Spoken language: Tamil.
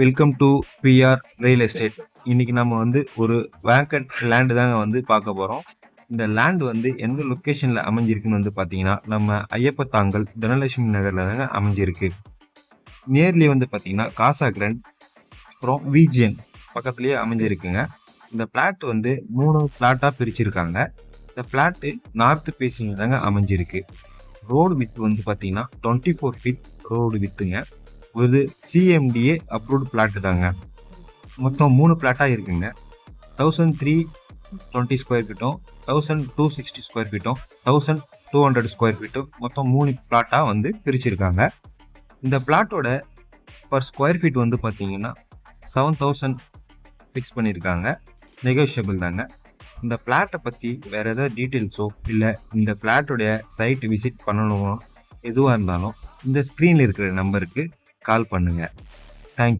Welcome to PR real estate இன்னைக்கு நம்ம வந்து ஒரு வேங்கட் லேண்டு தாங்க வந்து பார்க்க போகிறோம் இந்த லேண்ட் வந்து எந்த லொக்கேஷனில் அமைஞ்சிருக்குன்னு வந்து பார்த்தீங்கன்னா நம்ம ஐயப்பத்தாங்கல் தனலட்சுமி நகரில் தாங்க அமைஞ்சிருக்கு. நியர்லி வந்து பார்த்தீங்கன்னா காசா கிரண்ட் அப்புறம் விஜிஎன் பக்கத்துலேயே அமைஞ்சிருக்குங்க. இந்த பிளாட் வந்து மூணு பிளாட்டாக பிரிச்சிருக்காங்க. இந்த பிளாட்டு நார்த்து பேசிங்க தாங்க அமைஞ்சிருக்கு. ரோடு வித் வந்து பார்த்தீங்கன்னா டுவெண்ட்டி ஃபோர் ஃபீட் ரோடு வித்துங்க ஒரு சிஎம்டிஏ அப்ரூவ்டு பிளாட் தாங்க. மொத்தம் மூணு பிளாட்டாக இருக்குங்க. தௌசண்ட் த்ரீ டுவெண்ட்டி ஸ்கொயர் ஃபீட்டும் தௌசண்ட் டூ சிக்ஸ்டி ஸ்கொயர் ஃபீட்டும் தௌசண்ட் டூ ஹண்ட்ரட் ஸ்கொயர் ஃபீட்டும் மொத்தம் மூணு பிளாட்டாக வந்து பிரிச்சிருக்காங்க. இந்த பிளாட்டோட பர் ஸ்கொயர் ஃபீட் வந்து பார்த்தீங்கன்னா செவன் தௌசண்ட் ஃபிக்ஸ் பண்ணியிருக்காங்க நெகோஷியபிள் தாங்க. இந்த ஃப்ளாட்டை பற்றி வேறு ஏதாவது டீட்டெயில்ஸோ இல்லை இந்த ஃப்ளாட்டுடைய சைட் விசிட் பண்ணணுமோ? எதுவாக இருந்தாலும் இந்த ஸ்க்ரீனில் இருக்கிற நம்பருக்கு கால் பண்ணுங்கள்